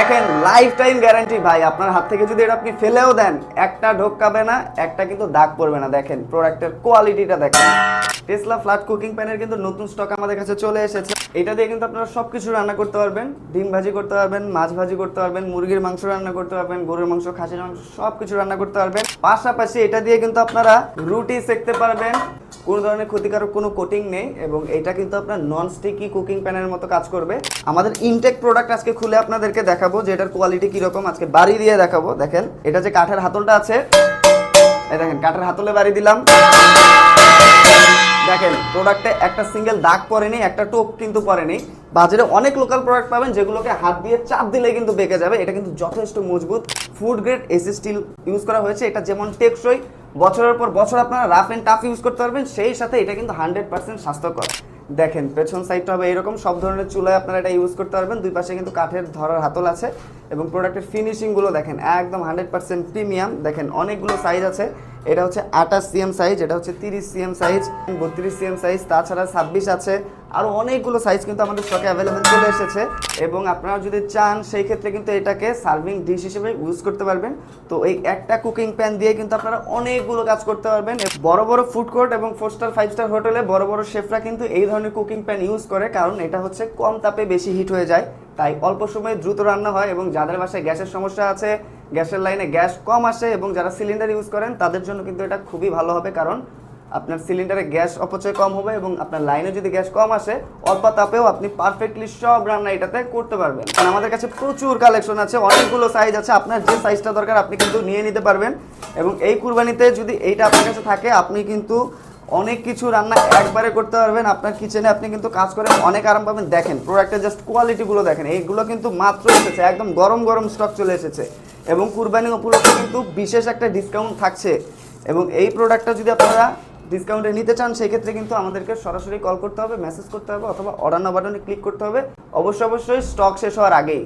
দেখেন life time guarantee ভাই, আপনার হাত থেকে যদি এটা আপনি ফেলেও দেন, একটা ঢোকাবে না, একটা কিন্তু দাগ পড়বে না। দেখেন প্রোডাক্টের কোয়ালিটিটা দেখেন। টেসলা ফ্ল্যাট কুকিং প্যানের কিন্তু নতুন স্টক আমাদের কাছে চলে এসেছে। এটা দিয়ে কিন্তু আপনারা সব কিছু রান্না করতে পারবেন, ডিম ভাজি করতে পারবেন, মাছ ভাজি করতে পারবেন, মুরগির মাংস রান্না করতে পারবেন, গরুর মাংস, খাসির মাংস সব কিছু রান্না করতে পারবেন। পাশাপাশি এটা দিয়ে কিন্তু আপনারা রুটি সেকতে পারবেন। কোনো ধরনের ক্ষতিকারক কোনো কোটিং নেই এবং এটা কিন্তু আপনার নন স্টিকি কুকিং প্যানের মতো কাজ করবে। আমাদের ইনটেক প্রোডাক্ট আজকে খুলে আপনাদেরকে দেখাবো যে এটার কোয়ালিটি কীরকম। আজকে বাড়ি দিয়ে দেখাবো, দেখেন। এটা যে কাঠের হাতলটা আছে দেখেন, কাঠের হাতলে বাড়ি দিলাম। প্রোডাক্টে একটা সিঙ্গেল দাগ পড়েনি, একটা টোপ কিন্তু পড়েনি। বাজারে অনেক লোকাল প্রোডাক্ট পাবেন যেগুলোকে হাত দিয়ে চাপ দিলে কিন্তু বেঁকে যাবে। এটা কিন্তু যথেষ্ট মজবুত। Food grade AC steel use করা হয়েছে। এটা যেমন টেকসই, বছরের পর বছর আপনারা রাফ অ্যান্ড টাফ ইউজ করতে পারবেন। সেই সাথে এটা কিন্তু হান্ড্রেড পার্সেন্ট স্বাস্থ্যকর। দেখেন, পেছন সাইডটা হবে এরকম। সব ধরনের চুলায় আপনারা এটা ইউজ করতে পারবেন। দুই পাশে কিন্তু কাঠের ধরার হাতল আছে। এবং প্রোডাক্টের ফিনিশিংগুলো দেখেন, একদম হান্ড্রেড পার্সেন্ট প্রিমিয়াম দেখেন, অনেকগুলো সাইজ আছে। এটা হচ্ছে আঠাশ সিএম সাইজ, এটা হচ্ছে তিরিশ সিএম সাইজ, বত্রিশ সিএম সাইজ, তাছাড়া ছাব্বিশ আছে। আরও অনেকগুলো সাইজ কিন্তু আমাদের স্টকে অ্যাভেলেবেল চলে এসেছে। এবং আপনারা যদি চান, সেই ক্ষেত্রে কিন্তু এটাকে সার্ভিং ডিশ হিসেবে ইউজ করতে পারবেন। তো এই একটা কুকিং প্যান দিয়ে কিন্তু আপনারা অনেকগুলো কাজ করতে পারবেন। বড় বড় ফুড কোর্ট এবং ফোর স্টার ফাইভ স্টার হোটেলে বড় বড় শেফরা কিন্তু এই ধরনের কুকিং প্যান ইউজ করে, কারণ এটা হচ্ছে কম তাপে বেশি হিট হয়ে যায়। তাই অল্প সময়ে দ্রুত রান্না হয় এবং যাদের বাসায় গ্যাসের সমস্যা আছে, গ্যাসের লাইনে গ্যাস কম আসে এবং যারা সিলিন্ডার ইউজ করেন, তাদের জন্য কিন্তু এটা খুবই ভালো হবে। কারণ আপনার সিলিন্ডারে গ্যাস অপচয় কম হবে এবং আপনার লাইনে যদি গ্যাস কম আসে অল্প তাপেও আপনি পারফেক্টলি সব রান্না এটাতে করতে পারবেন। কারণ আমাদের কাছে প্রচুর কালেকশন আছে, অনেকগুলো সাইজ আছে, আপনার যে সাইজটা দরকার আপনি কিন্তু নিয়ে নিতে পারবেন। এবং এই কুরবানিতে যদি এইটা আপনার কাছে থাকে, আপনি কিন্তু অনেক কিছু রান্না একবারে করতে পারবেন। আপনার কিচেনে আপনি কিন্তু কাজ করে অনেক আরাম পাবেন। দেখেন প্রোডাক্টের জাস্ট কোয়ালিটিগুলো দেখেন, এইগুলো কিন্তু মাত্র এসেছে, একদম গরম গরম স্টক চলে এসেছে। এবং কুরবানি উপলক্ষে কিন্তু বিশেষ একটা ডিসকাউন্ট থাকছে। এবং এই প্রোডাক্টটা যদি আপনারা ডিসকাউন্টে নিতে চান, সেক্ষেত্রে কিন্তু আমাদেরকে সরাসরি কল করতে হবে মেসেজ করতে হবে অথবা অর্ডার বাটনে ক্লিক করতে হবে। অবশ্যই অবশ্যই স্টক শেষ হওয়ার আগেই।